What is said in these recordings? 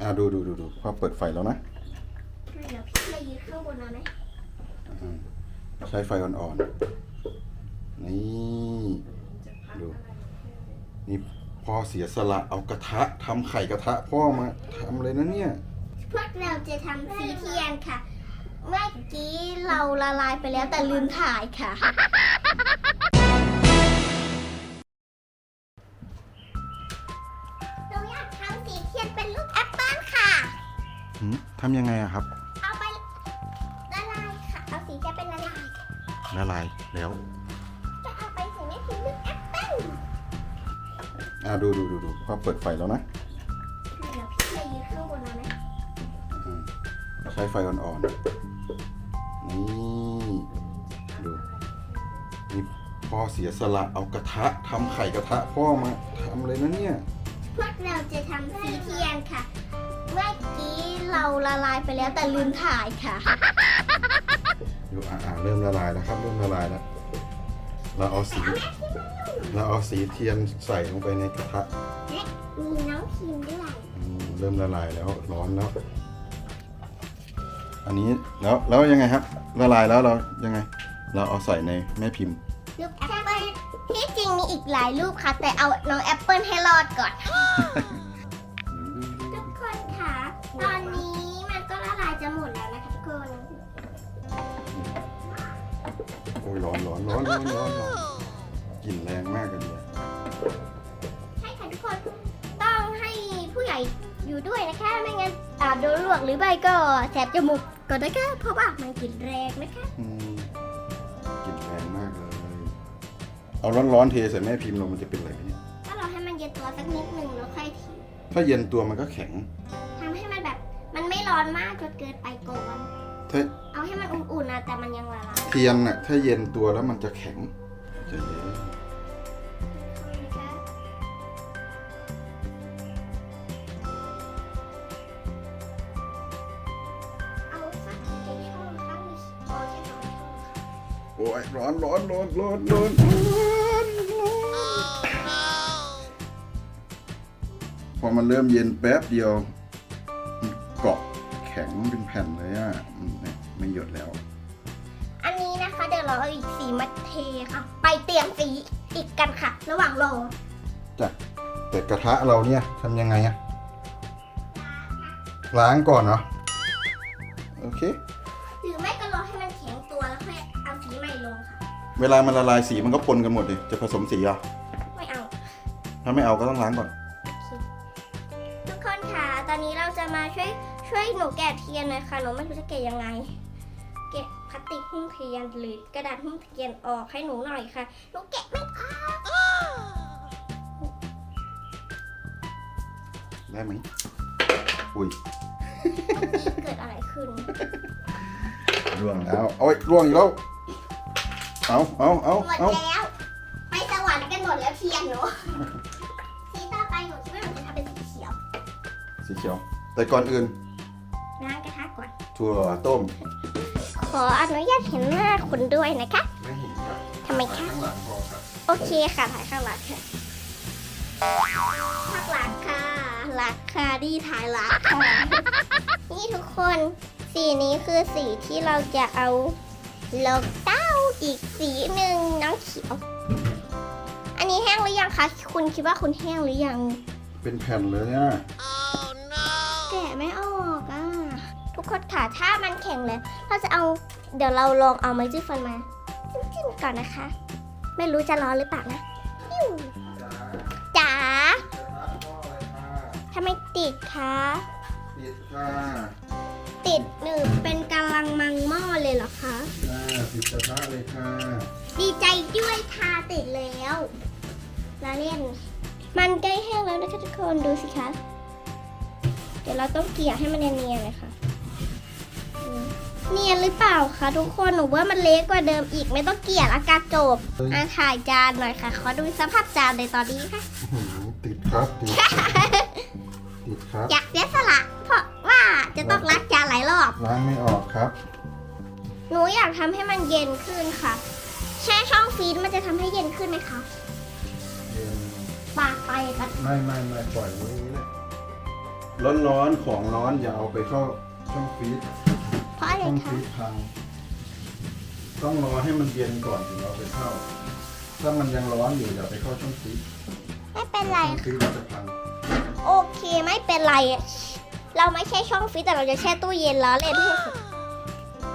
อ่าดูดูดูดูพอเปิดไฟแล้วนะเดี๋ยวพี่มายืนข้างบนเอาไหมอ่าใช้ไฟอ่อนๆ นี่ ดู นี่พ่อเสียสละเอากระทะทำไข่กระทะพ่อมาทำเลยนะเนี่ย พวกเราจะทำสีเทียนค่ะ เมื่อกี้เราละลายไปแล้วแต่ลืมถ่ายค่ะ หืมทำยังไงอะครับ เอาไปละลายค่ะ เอาสีจะเป็นละลาย ละลายแล้ว จะเอาไปสีไม่เป็นรูปแอปเปิ้ลอ่าดูดูดูดูพอเปิดไฟแล้วนะเดี๋ยวพี่มายืนข้างบนเอาไหมอ่าใช้ไฟอ่อนๆ นี่ ดูนี่พ่อเสียสละเอากระทะทำไข่กระทะพ่อมาทำเลยนะเนี่ย พวกเราจะทำสีเทียนค่ะ เมื่อกี้เราละลายไปแล้วแต่ลืมถ่ายค่ะ ดูอ่าอ่าเริ่มละลายแล้วครับเริ่มละลายแล้ว เราเอาสี เราเอาสีเทียนใส่ลงไปในกระทะและมีน้องพิมด้วยอืมเริ่มละลายแล้วร้อนแล้ว อันนี้แล้วแล้วยังไงครับ ละลายแล้วเรายังไง เราเอาใส่ในแม่พิมพ์ ลูกแอปเปิ้ลที่จริงมีอีกหลายรูปค่ะ แต่เอาน้องแอปเปิ้ลให้รอดก่อน ร้อนร้อนร้อนร้อนร้อนร้อนกลิ่นแรงมากเลยเนี่ยใช่ค่ะทุกคนต้องให้ผู้ใหญ่อยู่ด้วยนะคะไม่งั้นอาจโดนลวกหรือใบก็แสบจมูกก่อนนะคะเพราะว่ามันกลิ่นแรงนะคะอืมกลิ่นแรงมากเลย เอาร้อนร้อนๆเทใส่แม่พิมพ์ลงมันจะเป็นอะไรไหมเนี่ยก็รอให้มันเย็นตัวสักนิดหนึ่งแล้วค่อยทิ้งถ้าเย็นตัวมันก็แข็งทำให้มันแบบ มันไม่ร้อนมากจนเกินไปก่อน ถ้าเอาให้มันอุ่นๆนะแต่มันยังละลายเทียนน่ะถ้าเย็นตัวแล้วมันจะแข็งจะเย็นนะคะเอาสักกี่ช่องคะมีพอแค่สองช่องค่ะโอ้ยร้อนร้อนร้อนร้อนร้อนร้อนร้อนพอมันเริ่มเย็นแป๊บเดียวมันเกาะ แข็งเป็นแผ่นเลยอะมเนี่ยไม่หยดแล้ว อันนี้นะคะเดี๋ยวเราเอาอีกสีมาเทค่ะ ไปเตรียมสีอีกกันค่ะ ระหว่างรอจ้ะแต่กระทะเราเนี่ยทำยังไงอะล้างก่อนเนาะโอเค หรือไม่ก็รอให้มันแข็งตัวแล้วค่อยเอาสีใหม่ลงค่ะ เวลามันละลายสีมันก็ปนกันหมดเลยจะผสมสีเหรอะไม่เอา ถ้าไม่เอาก็ต้องล้างก่อน ทุกคนค่ะ ตอนนี้เราจะมาช่วย ช่วยหนูแกะเทียนหน่อยค่ะ หนูไม่รู้จะแกะยังไง แกะพลาสติกหุ้มเทียนหรือกระดาษหุ้มเทียนออกให้หนูหน่อยค่ะ หนูแกะไม่ออกได้ไหมอุ้ยเกิดอะไรขึ้นร่วงแล้วโอ้ยร่วงอีกแล้ว เอาเอาเอาหมดเอาแล้ว ไปสวรรค์กันหมดแล้วเทียนหนูสีต่อไปหนูคิดว่าหนูจะทำเป็นสีเขียว สีเขียว แต่ก่อนอื่น ถั่วต้มขออนุญาตเห็นหน้าคุณด้วยนะคะ ไม่เห็นครับทำไมคะ ข้างหลังพอครับโอเคค่ะถ่ายข้างหลังค่ะข้างหลังค่ะหลักค่ะดีถ่ายหลักค่ะ นี่ทุกคนสีนี้คือสีที่เราจะเอาลงเต้าอีกสีหนึ่งน้องเขียว อันนี้แห้งหรือยังคะคุณคิดว่าคุณแห้งหรือยัง เป็นแผ่นเลยอะแกะไม่ออกอะทุก คนค่ะ ถ้ามันแข็งแล้วเราจะเอาเดี๋ยวเราลองเอาไม้จิ้มฟันมาจิ้มๆก่อนนะคะ ไม่รู้จะร้อนหรือเปล่านะอิ๊วจ๋าทำไมติดคะติดค่ะติดหนึ่งเป็นกำลังมังหม้อเลยเหรอคะอ่าติดกระทะเลยค่ะดีใจด้วยค่ะติดแล้วลาเล่นมันใกล้แห้งแล้วนะคะทุกคนดูสิคะ เดี๋ยวเราต้องเกลี่ยให้มันเนียนๆเลยค่ะอืม เนียนหรือเปล่าคะทุกคนหนูว่ามันเล็กกว่าเดิมอีกไม่ต้องเกลี่ยละกาจบอะถ่ายจานหน่อยค่ะ ขอดูสภาพจานในตอนนี้ค่ะ อื้อหือติดครับติดติดครับ อยากเสียสละเพราะว่าจะต้องล้างจานหลายรอบ ล้างไม่ออกครับ หนูอยากทำให้มันเย็นขึ้นค่ะ แช่ช่องฟรีซมันจะทำให้เย็นขึ้นไหมคะเย็นปากไปกันไม่ไม่ไม่ปล่อยไว้อย่างนี้แหละร้อนๆของร้อนอย่าเอาไปเข้าช่องฟรีซเพราะ อะไรช่องฟคะรีซพังต้องรอให้มันเย็นก่อนถึงเอาไปเข้า ถ้ามันยังร้อนอยู่อย่าไปเข้าช่องฟรีซไม่เป็นไร ช่องฟรีซมันจะพังโอเคไม่เป็นไร เราไม่ใช่ช่องฟรีซแต่เราจะแช่ตู้เย็นแล้วเล่นให้สุด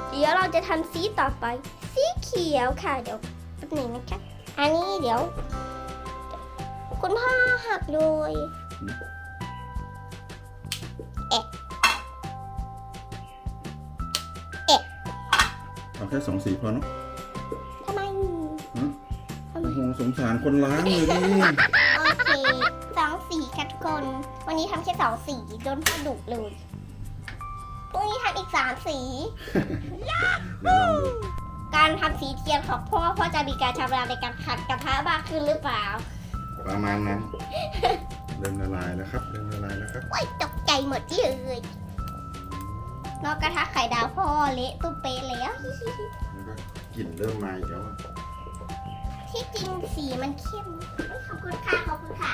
เดี๋ยวเราจะทำสีต่อไป สีเขียวค่ะ เดี๋ยวแป๊บหนึงนะคะ อันนี้เดี๋ยว คุณพ่อหักเลย แค่สองสีพอเนาะทำไมหืมทำไมโอ้โหสงสารคนล้างเลยดิโอเคสองสีค่ะทุกคน วันนี้ทำแค่สองสีโดนพ่อดุเลยพรุ่งนี้ทำอีกสามสี เดี๋ยวลองดูการทำสีเทียนของพ่อพ่อจะมีการชำนาญในการขัดกระทะมากขึ้นหรือเปล่าประมาณนั้นเริ่มละลายแล้วครับเริ่มละลายแล้วครับว้ายตกใจหมดเลยนอกกระทะไข่ดาวพ่อเละตุ้มเป๊ะ แล้วแล้วก็กลิ่นเริ่มมาอีกแล้วอะที่จริงสีมันเข้มขอบคุณค่ะขอบคุณค่ะ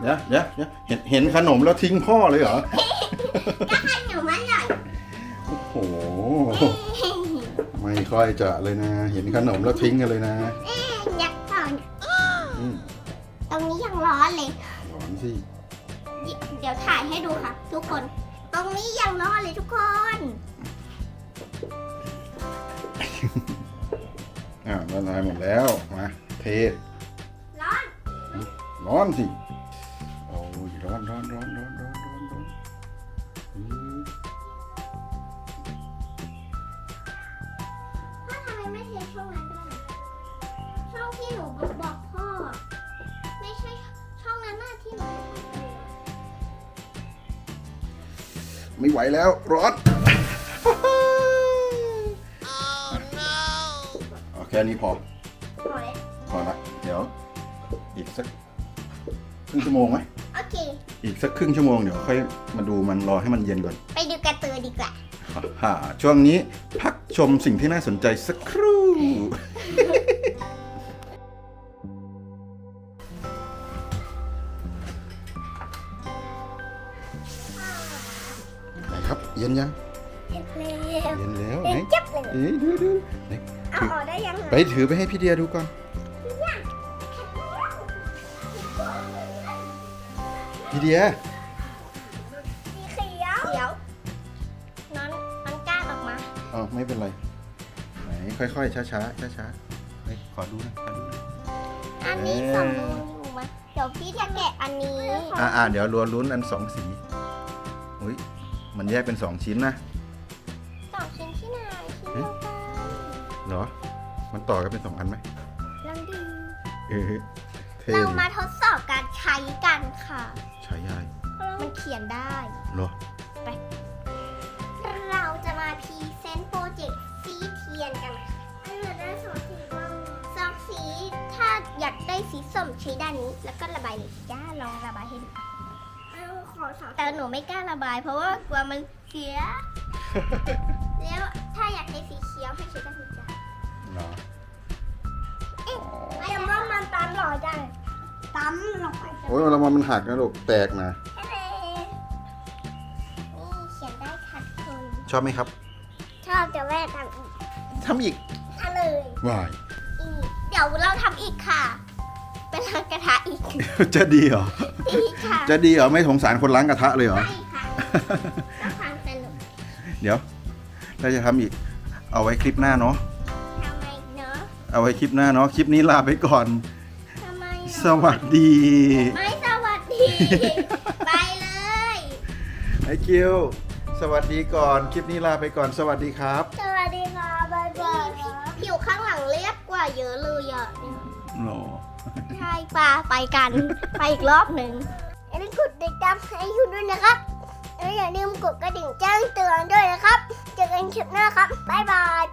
เดี๋ยวเดี๋ยวเดี๋ยวเห็นเห็นขนมแล้วทิ้งพ่อเลยเหรอให้หนูมาหน่อยโอ้โห ไม่ค่อยจะเลยนะ เห็นขนมแล้วทิ้งกันเลยนะยักษ์ก่อนอืมตรงนี้ยังร้อนเลยร้อนสิเดี๋ยวเดี๋ยวถ่ายให้ดูค่ะ ทุกคน ตรงนี้ยังร้อนเลยทุกคน อ่าละลายหมดแล้ว มา เท ร้อนร้อนสิ โอ้ยร้อนร้อนร้อนร้อนร้อนร้อนร้อนอืมพ่อทำไมไม่เทช่องนั้นก็ได้ช่องที่หนูบอกพ่อ ไม่ใช่ช่องนั้นหน้าที่หนูให้พ่อดูไม่ไหวแล้ว ร้อน คนี้พอพอแล้วพอละเดี๋ยว อีกสักครึ่งชั่วโมงไหมโอเค อีกสักครึ่งชั่วโมงเดี๋ยวค่อยมาดูมันรอให้มันเย็นก่อนไปดูการ์ตูนดีกว่าฮ่าช่วงนี้พักชมสิ่งที่น่าสนใจสักครู่ ไหนครับ เย็นยังเร็วเย็นแล้วเร็ไหนวจับเลยเอ๊ะดูดูไหน เอาออกได้ยังไปถือไปให้พี่เดียดูก่อน พี่เดีย สีเขียวเขียวน้อนน้อนก้านออกมา อ๋อไม่เป็นไรไหนค่อยๆ ช้าๆช้าๆเฮ้ยขอดูหนะขอดูหนะ อันนี้เอ๊ะ สมบูรณ์อยู่มั้ยเดี๋ยวพี่จะแกะอันนี้ อ่าอ่าเดี๋ยวรวนลุ้นอันสองสีอุ้ยมันแยกเป็นสองชิ้นนะ เหรอ มันต่อกันเป็นสองอันไหมลองดูเออเท่เราดีมาทดสอบการใช้กันค่ะ ใช้ยายมันเขียนได้ เหรอ เราจะมาพรีเซนต์โปรเจกต์สีเทียนกันค่ะอันนี้ได้สองสีบ้างสองสีถ้าอยากได้สีส้มใช้ด้านนี้ แล้วก็ระบายเลยจ้าลองระบายให้ดูแต่หนูไม่กล้าระบาย เพราะว่ากลัวมันเสีย แล้วถ้าอยากได้สีเขียวให้ใช้ด้านนี้จ้า เหรอเดี๋ยวว่ามันตามหล่อจังตามหล่อโอ้ยเรามามันหักนะลูกแตกนะนี่เขียนได้ค่ะทุกคนชอบไหมครับชอบจะแม่ทำอีกทำอีกทำเลยวาย อีก เดี๋ยวเราทำอีกค่ะ เป็นล้างกระทะอีกจะดีเหรอ อีกค่ะจะดีเหรอ ไม่สงสารคนล้างกระทะเลยเหรอ ไม่ค่ะต้องความสนุก เดี๋ยว เราจะทำอีก เอาไว้คลิปหน้าเนาะทำไมเนาะ เอาไว้คลิปหน้าเนาะ คลิปนี้ลาไปก่อน ทำไมสวัสดี ไม่สวัสดี ไปเลย ไอคิว สวัสดีก่อน คลิปนี้ลาไปก่อน สวัสดีครับ สวัสดีค่ะบายบายผิวข้างหลังเรียบกว่าเยอะเลยอะโหใช่ปะไปกัน ไปอีกรอบหนึ่งอย่าลืมกดติดตามให้อยู่ด้วยนะครับ แล้วอย่าลืมกดกระดิ่งแจ้งเตือนด้วยนะครับ เจอกันคลิปหน้าครับ บ๊ายบาย